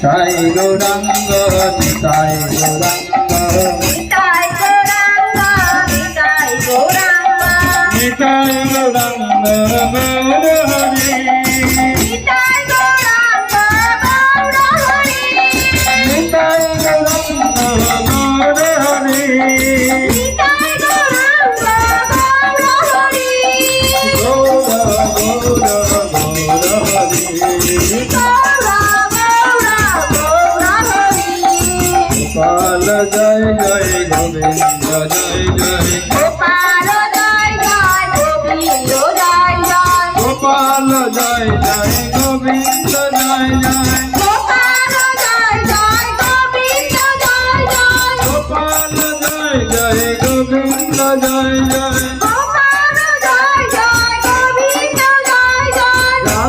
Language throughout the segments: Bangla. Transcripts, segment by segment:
Sai Gauranga, Sai Gauranga.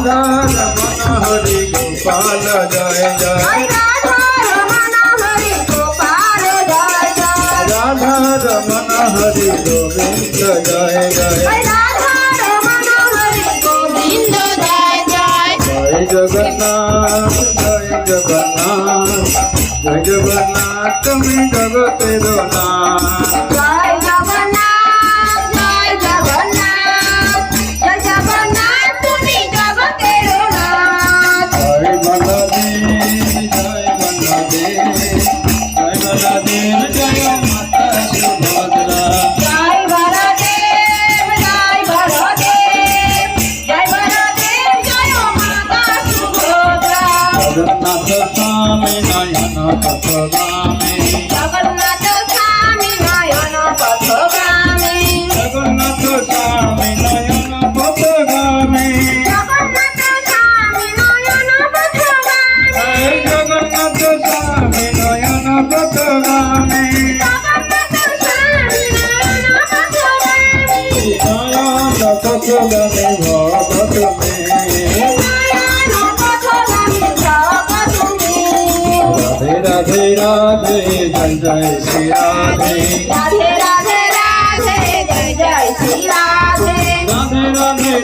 Radha Raman Hari Gopal. जय जय राधा रमन हरि गोविंद जय जय जय जगन्नाथ जय जगन्नाथ जय जगन्नाथ में जगत रो नाथ। Oh, God,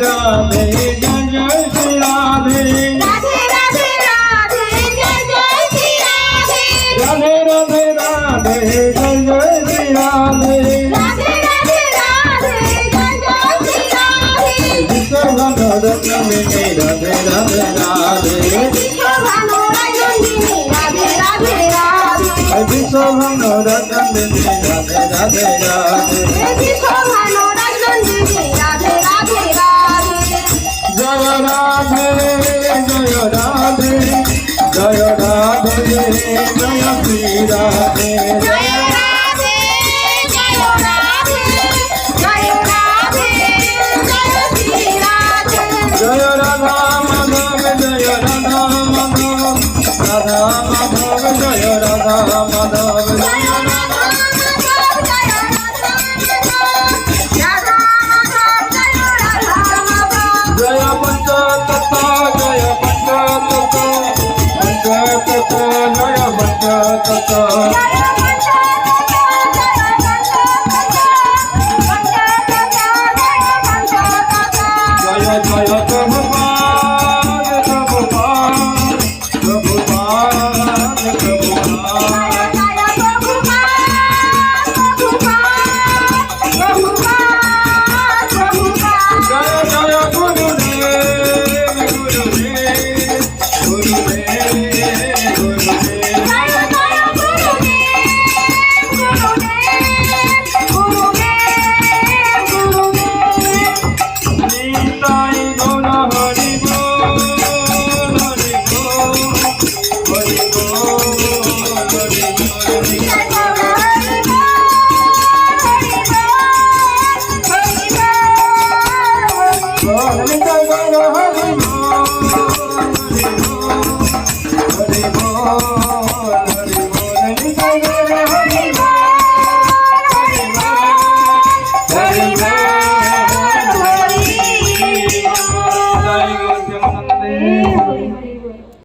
রাধে জয় জয় শ্রী রাধে। রাধে রাধে রাধে জয় জয় শ্রী রাধে। রাধে রাধে রাধে জয় জয় শ্রী রাধে। রাধে রাধে রাধে জয় জয় শ্রী রাধে। বিশ্বভানু রত্নমিনী রাধে রাধে। রাধে বিশ্বভানু রঞ্জিনী রাধে রাধে রাধে। বিশ্বভানু রত্নমিনী রাধে রাধে রাধে। Oh.